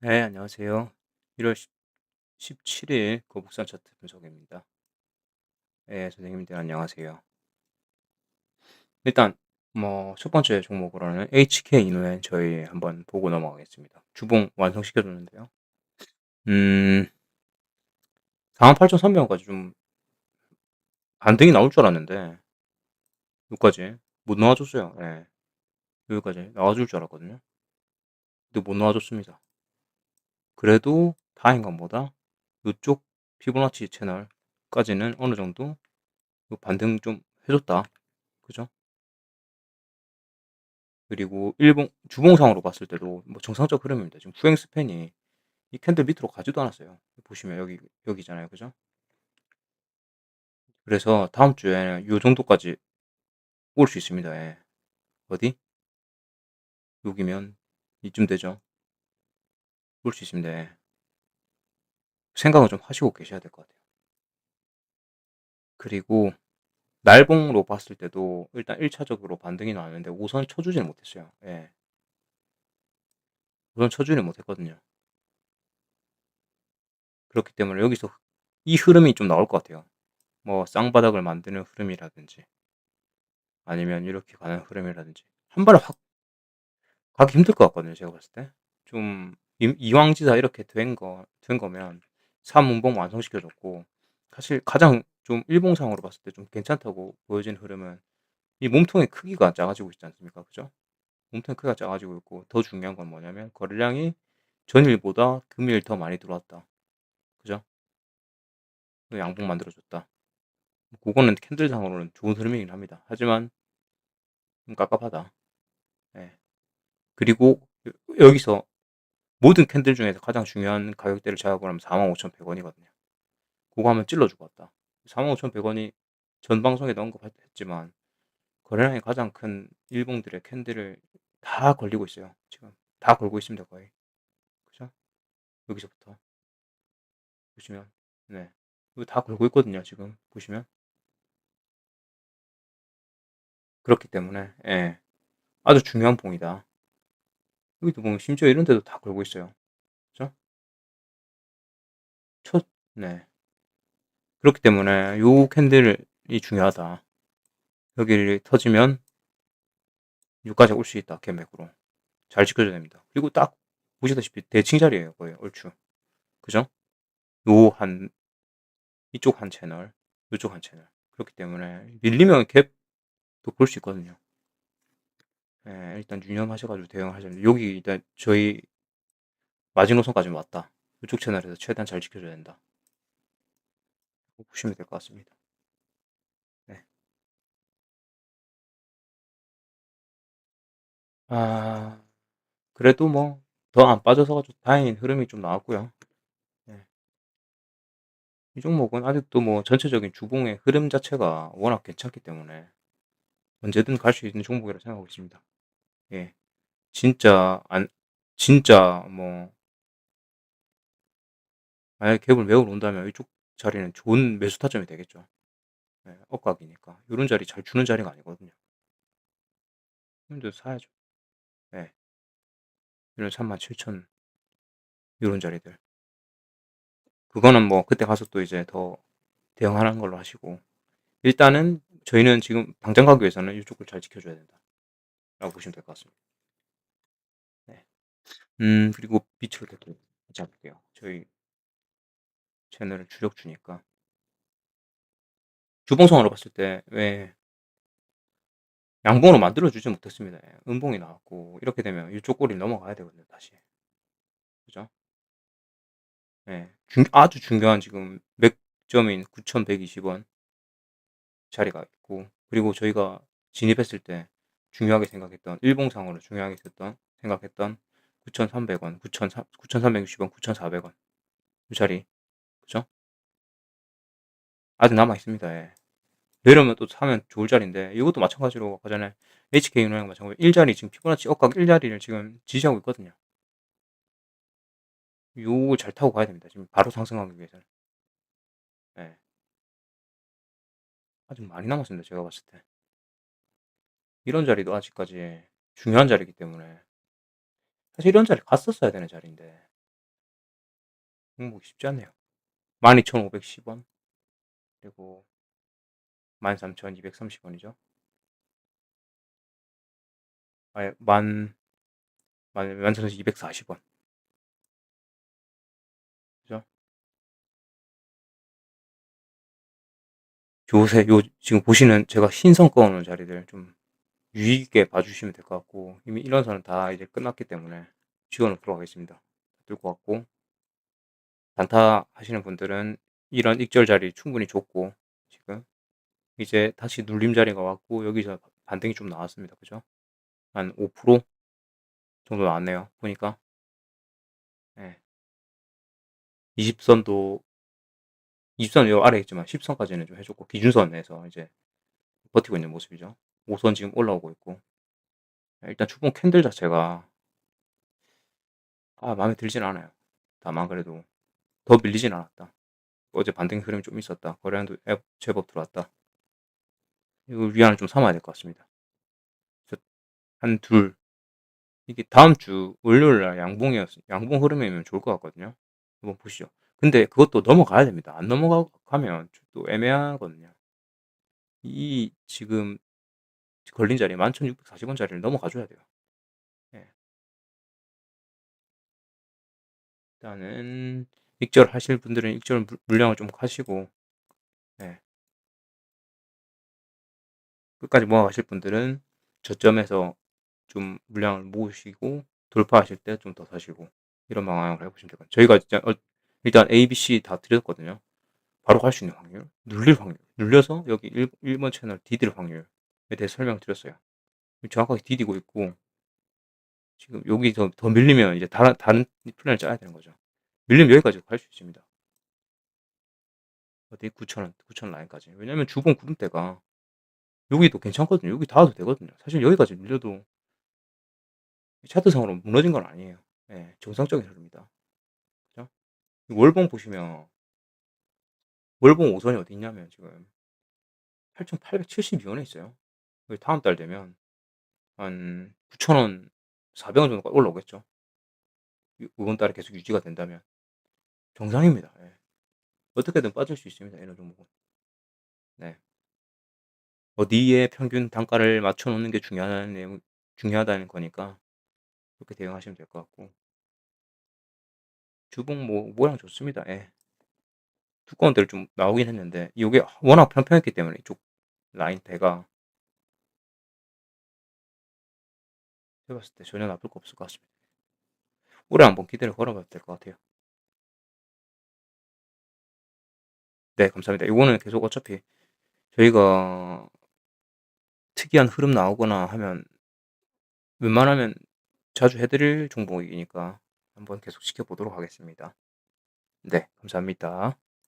네, 안녕하세요. 1월 17일 거북선 차트 분석입니다. 네, 선생님들 안녕하세요. 일단 뭐 첫 번째 종목으로는 HK 이노엔 저희 한번 보고 넘어가겠습니다. 주봉 완성시켜 줬는데요. 음. 48,300원까지 좀 반등이 나올 줄 알았는데 여기까지 못 나와 줬어요. 예. 여기까지 나와 줄 줄 알았거든요. 근데 못 나와 줬습니다. 그래도 다행인 건 뭐다? 요쪽 피보나치 채널까지는 어느 정도 요 반등 좀 해 줬다. 그죠? 그리고 일봉 주봉상으로 봤을 때도 뭐 정상적 흐름입니다. 지금 후행 스팬이 이 캔들 밑으로 가지도 않았어요. 보시면 여기 여기잖아요. 그죠? 그래서 다음 주에는 요 정도까지 올 수 있습니다. 예. 어디? 여기면 이쯤 되죠. 올수 있습니다. 예. 생각을 좀 하시고 계셔야 될 것 같아요. 그리고 날봉으로 봤을 때도 일단 1차적으로 반등이 나왔는데 우선 쳐주지는 못했어요. 예. 우선 쳐주지는 못했거든요. 그렇기 때문에 여기서 이 흐름이 좀 나올 것 같아요. 뭐 쌍바닥을 만드는 흐름이라든지 아니면 이렇게 가는 흐름이라든지 한 발에 확 가기 힘들 것 같거든요. 제가 봤을 때. 좀 이 이왕지사 이렇게 된 거 된 거면 3운봉 완성시켜 줬고 사실 가장 좀 일봉상으로 봤을 때 좀 괜찮다고 보여진 흐름은 이 몸통의 크기가 작아지고 있지 않습니까? 그죠? 몸통의 크기가 작아지고 있고 더 중요한 건 뭐냐면 거래량이 전일보다 금일 더 많이 들어왔다. 그죠? 그 양봉 만들어 줬다. 그거는 캔들상으로는 좋은 흐름이긴 합니다. 하지만 좀 깝깝하다. 예. 그리고 여 여기서 모든 캔들 중에서 가장 중요한 가격대를 잡아 보면 45,100 원이거든요. 고거 한번 찔러 주고 왔다. 45,100 원이 전 방송에도 언급했지만 거래량이 가장 큰 일봉들의 캔들을 다 걸리고 있어요. 지금 다 걸고 있습니다, 거의. 그죠? 여기서부터 보시면 네. 이거 다 걸고 있거든요, 지금 보시면. 그렇기 때문에 예. 아주 중요한 봉이다. 여기도 보면 심지어 이런 데도 다 걸고 있어요. 그죠? 첫 네. 그렇기 때문에 요 캔들이 중요하다. 여기를 터지면 여기까지 올 수 있다. 캔맥으로. 잘 지켜줘야 됩니다. 그리고 딱 보시다시피 대칭 자리예요. 거의 얼추. 그죠? 요 한 이쪽 한 채널, 요쪽 한 채널. 그렇기 때문에 밀리면 갭도 볼 수 있거든요. 예, 일단 유념하셔 가지고 대응하셔야. 여기 일단 저희 마지노선까지 왔다. 이쪽 채널에서 최대한 잘 지켜줘야 된다. 보시면 될 것 같습니다. 네. 아 그래도 뭐 더 안 빠져서 가지고 다행인 흐름이 좀 나왔고요. 네. 이 종목은 아직도 뭐 전체적인 주봉의 흐름 자체가 워낙 괜찮기 때문에 언제든 갈 수 있는 종목이라고 생각하고 있습니다. 예. 진짜 안 진짜 뭐 만약에 갭을 메우러 온다면 이쪽 자리는 좋은 매수 타점이 되겠죠. 예, 억각이니까. 요런 자리 잘 주는 자리가 아니거든요. 근데 사야죠. 예. 이런 37,000 요런 자리들. 그거는 뭐 그때 가서 또 이제 더 대응하는 걸로 하시고 일단은 저희는 지금 당장 가기 위해서는 이쪽을 잘 지켜줘야 된다 라고 보시면 될 것 같습니다. 네. 음 그리고 빛을 이렇게 잡을게요. 저희 채널을 주력 주니까. 주봉성으로 봤을 때 왜 양봉으로 만들어 주지 못했습니다. 예. 음봉이 나왔고 이렇게 되면 이쪽 꼬리 넘어가야 되거든요, 다시. 그죠? 예. 중 아주 중요한 지금 맥점인 9,120원 자리가 있고 그리고 저희가 진입했을 때 중요하게 생각했던 일봉상으로 중요하게 했던 생각했던 9,300 원, 9,3 9,360 원, 9,400 원. 이 자리. 그죠? 아직 남아 있습니다. 예. 내려오면 또 사면 좋을 자리인데 이것도 마찬가지로 아까 전에 HK은행 마찬가지로 일자리 지금 피보나치 억각 일자리를 지금 지지하고 있거든요. 요걸 잘 타고 가야 됩니다. 지금 바로 상승하기 위해서는. 예. 아직 많이 남았습니다. 제가 봤을 때. 이런 자리도 아직까지 중요한 자리이기 때문에 사실 이런 자리 갔었어야 되는 자리인데 공부 쉽지 않네요. 12,510원 그리고 13,230원이죠. 아예 만, 만, 13,240원. 그죠? 요새, 요, 지금 보시는 제가 신성 꺼놓은 자리들 좀 유의 있게 봐주시면 될 것 같고, 이미 이런선은 다 이제 끝났기 때문에 지원을 들어가겠습니다. 들고 왔고, 단타 하시는 분들은 이런 익절 자리 충분히 좋고, 지금 이제 다시 눌림 자리가 왔고, 여기서 반등이 좀 나왔습니다. 그죠? 한 5% 정도 나왔네요. 보니까. 네. 20선도 20선 요 아래 있지만 10선까지는 좀 해줬고 기준선에서 이제 버티고 있는 모습이죠. 5선 지금 올라오고 있고 일단 추봉 캔들 자체가 아 마음에 들진 않아요. 다만 그래도 더 밀리진 않았다. 어제 반등 흐름이 좀 있었다. 거래량도 앱 제법 들어왔다. 이거 위안을 좀 삼아야 될 것 같습니다. 한 둘. 이게 다음 주 월요일 날 양봉이었, 양봉 흐름이면 좋을 것 같거든요. 한번 보시죠. 근데 그것도 넘어가야 됩니다. 안 넘어가면 또 애매하거든요. 이 지금 걸린 자리 11,640원 자리를 넘어가 줘야 돼요. 예. 일단은 익절 하실 분들은 익절 물- 물량을 좀 하시고 예. 끝까지 모아가실 분들은 저점에서 좀 물량을 모으시고 돌파하실 때 좀 더 사시고 이런 방향으로 해보시면 될것 같아요. 저희가 진짜 어- 일단 A, B, C 다 드렸거든요. 바로 갈 수 있는 확률, 눌릴 확률, 눌려서 여기 1, 1번 채널 디딜 확률에 대해 설명드렸어요. 정확하게 디디고 있고 지금 여기 더, 더 밀리면 이제 다른, 다른 플랜을 짜야 되는 거죠. 밀리면 여기까지 갈 수 있습니다. 어디 9,000원, 9,000원 라인까지. 왜냐면 주봉 구름대가 여기도 괜찮거든요. 여기 닿아도 되거든요. 사실 여기까지 밀려도 차트상으로 무너진 건 아니에요. 예, 정상적인 흐름입니다. 그죠? 월봉 보시면 월봉 5선이 어디 있냐면 지금 8,872원에 있어요. 여기 다음 달 되면 한 9,000원, 400원 정도까지 올라오겠죠. 이- 이번 달에 계속 유지가 된다면 정상입니다. 예. 어떻게든 빠질 수 있습니다. 이런 종목은. 네. 어디에 평균 단가를 맞춰 놓는 게 중요한 내용, 중요하다는 거니까 그렇게 대응하시면 될 것 같고 주봉 뭐 모양 좋습니다. 예. 두꺼운 데를 좀 나오긴 했는데 이게 워낙 평평했기 때문에 이쪽 라인 대가 해봤을 때 전혀 나쁠 거 없을 것 같습니다. 올해 한번 기대를 걸어봐도 될 것 같아요. 네, 감사합니다. 이거는 계속 어차피 저희가 특이한 흐름 나오거나 하면 웬만하면 자주 해드릴 종목이니까 한번 계속 지켜보도록 하겠습니다. 네, 감사합니다.